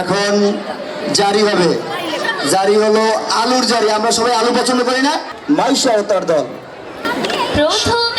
এখন জারি হবে। জারি হলো আলুর জারি, আমরা সবাই আলু পছন্দ করি না? মাইশা ও তার দল। প্রথম